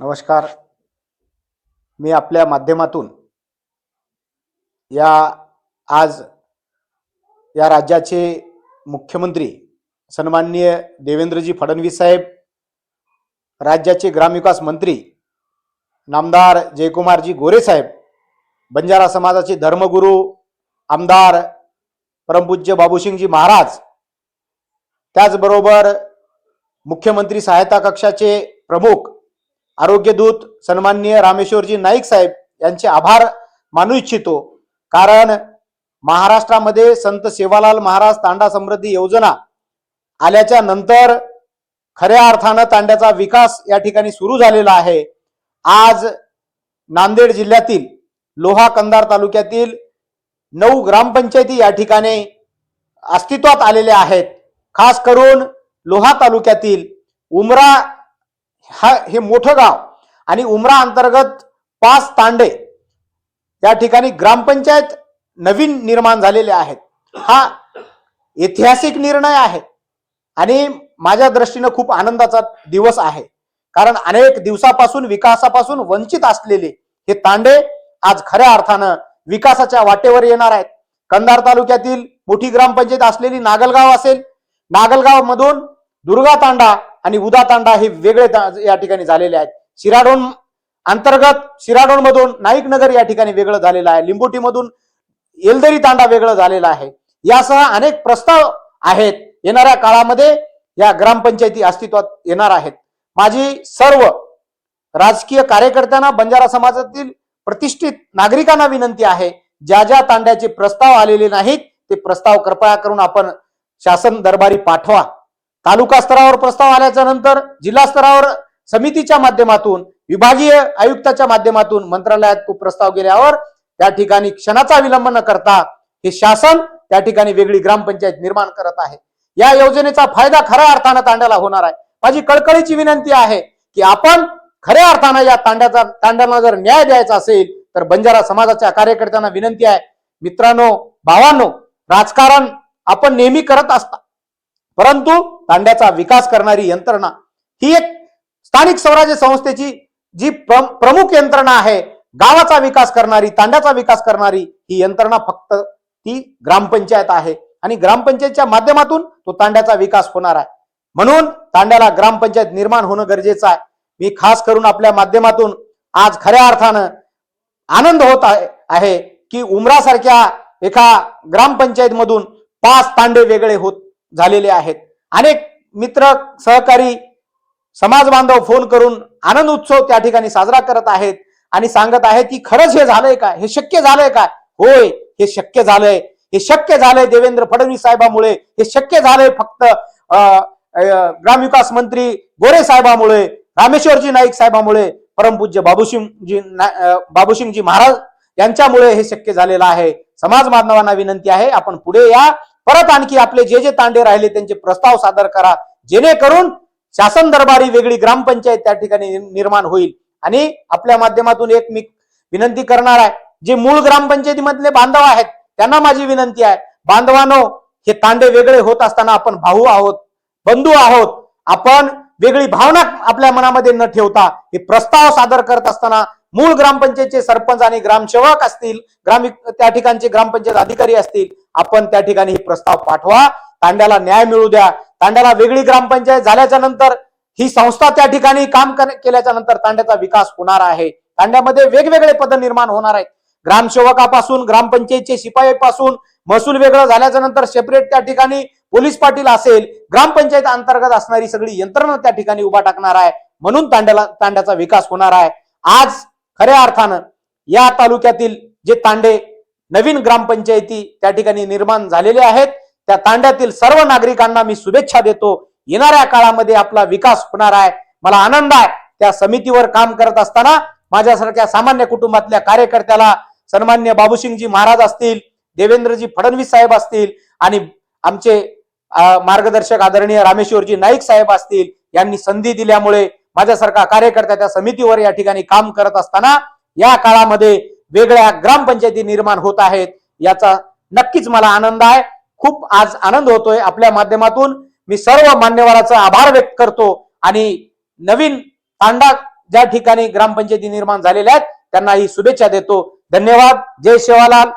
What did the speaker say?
नमस्कार. मी आपल्या माध्यमातून या आज या राज्याचे मुख्यमंत्री सन्माननीय देवेंद्रजी फडणवीस साहेब राज्याचे ग्रामविकास मंत्री नामदार जयकुमारजी गोरे साहेब बंजारा समाजाचे धर्मगुरू आमदार परमपूज्य बाबूसिंगजी महाराज त्याचबरोबर मुख्यमंत्री सहायता कक्षाचे प्रमुख आरोग्यदूत सन्माननीय रामेश्वरजी नाईक साहेब यांचे आभार मानू इच्छितो. कारण महाराष्ट्रामध्ये संत सेवालाल महाराज तांडा समृद्धी योजना आल्याच्यानंतर खऱ्या अर्थानं तांड्याचा विकास या ठिकाणी सुरू झालेला आहे. आज नांदेड जिल्ह्यातील लोहा कंधार तालुक्यातील नऊ ग्रामपंचायती या ठिकाणी अस्तित्वात आलेल्या आहेत. खास करून लोहा तालुक्यातील उमरा हा हे मोठं गाव आणि उमरा अंतर्गत पाच तांडे या ठिकाणी ग्रामपंचायत नवीन निर्माण झालेले आहेत. हा ऐतिहासिक निर्णय आहे आणि माझ्या दृष्टीनं खूप आनंदाचा दिवस आहे. कारण अनेक दिवसापासून विकासापासून वंचित असलेले हे तांडे आज खऱ्या अर्थानं विकासाच्या वाटेवर येणार आहेत. कंधार तालुक्यातील मोठी ग्रामपंचायत असलेली नागलगाव असेल नागलगाव मधून दुर्गा तांडा आणि उदा तांडा हे वेगळे या ठिकाणी झालेले आहेत. शिराडोन अंतर्गत शिराडोन मधून नाईक नगर या ठिकाणी वेगळं झालेलं आहे. लिंबोटीमधून येलदरी तांडा वेगळं झालेला आहे. यासह अनेक प्रस्ताव आहेत. येणाऱ्या काळामध्ये या ग्रामपंचायती अस्तित्वात येणार आहेत. माझी सर्व राजकीय कार्यकर्त्यांना बंजारा समाजातील प्रतिष्ठित नागरिकांना विनंती आहे. ज्या ज्या तांड्याचे प्रस्ताव आलेले नाहीत ते प्रस्ताव कृपया करून आपण शासन दरबारी पाठवा. तालुका स्तरावर प्रस्ताव आल्याच्यानंतर जिल्हा स्तरावर समितीच्या माध्यमातून विभागीय आयुक्ताच्या माध्यमातून मंत्रालयात तो प्रस्ताव गेल्यावर त्या ठिकाणी क्षणाचा विलंब न करता हे शासन त्या ठिकाणी वेगळी ग्रामपंचायत निर्माण करत आहे. या योजनेचा फायदा खऱ्या अर्थानं तांड्याला होणार आहे. माझी कळकळीची विनंती आहे की आपण खऱ्या अर्थानं या तांड्याचा तांड्याला जर न्याय द्यायचा असेल तर बंजारा समाजाच्या कार्यकर्त्यांना विनंती आहे मित्रांनो भावांनो राजकारण आपण नेहमी करत असता. परंतु तांड्याचा विकास करणारी यंत्रणा ही एक स्थानिक स्वराज्य संस्थेची जी प्र- प्रमुख यंत्रणा आहे गावाचा विकास करणारी तांड्याचा विकास करणारी ही यंत्रणा फक्त ती ग्रामपंचायत आहे आणि ग्रामपंचायतच्या माध्यमातून तो तांड्याचा विकास होणार आहे. म्हणून तांड्याला ग्रामपंचायत निर्माण होणं गरजेचं आहे. मी खास करून आपल्या माध्यमातून आज खऱ्या अर्थानं आनंद होत आहे की उमरासारख्या एका ग्रामपंचायतमधून पाच तांडे वेगळे होत झालेले आहेत. अनेक मित्र सहकारी समाज बांधव फोन करून आनंद उत्सव त्या ठिकाणी साजरा करत आहेत आणि सांगत आहेत की खरंच हे झालंय का? हे शक्य झालंय का? होय हे शक्य झालंय. हे शक्य झालंय देवेंद्र फडणवीस साहेबामुळे. हे शक्य झालंय फक्त ग्रामविकास मंत्री गोरे साहेबामुळे रामेश्वरजी नाईक साहेबामुळे परमपूज्य बाबूसिंगजी ना- महाराज यांच्यामुळे हे शक्य झालेलं आहे. समाज बांधवांना विनंती आहे आपण पुढे या. परत आणखी आपले जे जे तांडे राहिले त्यांचे प्रस्ताव सादर करा जेणेकरून शासन दरबारी वेगळी ग्रामपंचायत त्या ठिकाणी निर्माण होईल. आणि आपल्या माध्यमातून एक मी विनंती करणार आहे जे मूळ ग्रामपंचायतीमधले बांधव आहेत त्यांना माझी विनंती आहे बांधवानो हे तांडे वेगळे होत असताना आपण भाऊ आहोत बंधू आहोत आपण वेगळी भावना आपल्या मनामध्ये न ठेवता हे प्रस्ताव सादर करत असताना मूळ ग्रामपंचायतचे सरपंच आणि ग्रामसेवक असतील ग्राम त्या ठिकाणचे ग्रामपंचायत अधिकारी असतील आपण त्या ठिकाणी हे प्रस्ताव पाठवा. तांड्याला न्याय मिळू द्या. तांड्याला वेगळी ग्रामपंचायत झाल्याच्यानंतर ही संस्था त्या ठिकाणी काम केल्याच्यानंतर तांड्याचा विकास होणार आहे. तांड्यामध्ये वेगवेगळे पद निर्माण होणार आहेत. ग्रामसेवकापासून ग्रामपंचायतचे शिपाईपासून महसूल वेगळं झाल्याच्यानंतर सेपरेट त्या ठिकाणी पोलीस पाटील असेल ग्रामपंचायत अंतर्गत असणारी सगळी यंत्रणा त्या ठिकाणी उभा टाकणार आहे. म्हणून तांड्याला तांड्याचा विकास होणार आहे. आज खऱ्या अर्थानं या तालुक्यातील जे तांडे नवीन ग्रामपंचायती त्या ठिकाणी निर्माण झालेले आहेत. त्या तांड्यातील सर्व नागरिकांना मी शुभेच्छा देतो. येणाऱ्या काळामध्ये आपला विकास होणार आहे. मला आनंद आहे. त्या समितीवर काम करत असताना माझ्यासारख्या सामान्य कुटुंबातल्या कार्यकर्त्याला सन्मान्य बाबूसिंगजी महाराज असतील देवेंद्रजी फडणवीस साहेब असतील आणि आमचे मार्गदर्शक आदरणीय रामेश्वरजी नाईक साहेब असतील यांनी संधी दिल्यामुळे माझ्यासारखा कार्यकर्ता त्या समितीवर या ठिकाणी काम करत असताना या काळामध्ये वेगळ्या ग्रामपंचायती निर्माण होत आहेत याचा नक्कीच मला आनंद आहे. खूप आज आनंद होतोय. आपल्या माध्यमातून मी सर्व मान्यवराचा आभार व्यक्त करतो आणि नवीन तांडा ज्या ठिकाणी ग्रामपंचायती निर्माण झालेल्या आहेत त्यांना ही शुभेच्छा देतो. धन्यवाद. जय शिवालाल.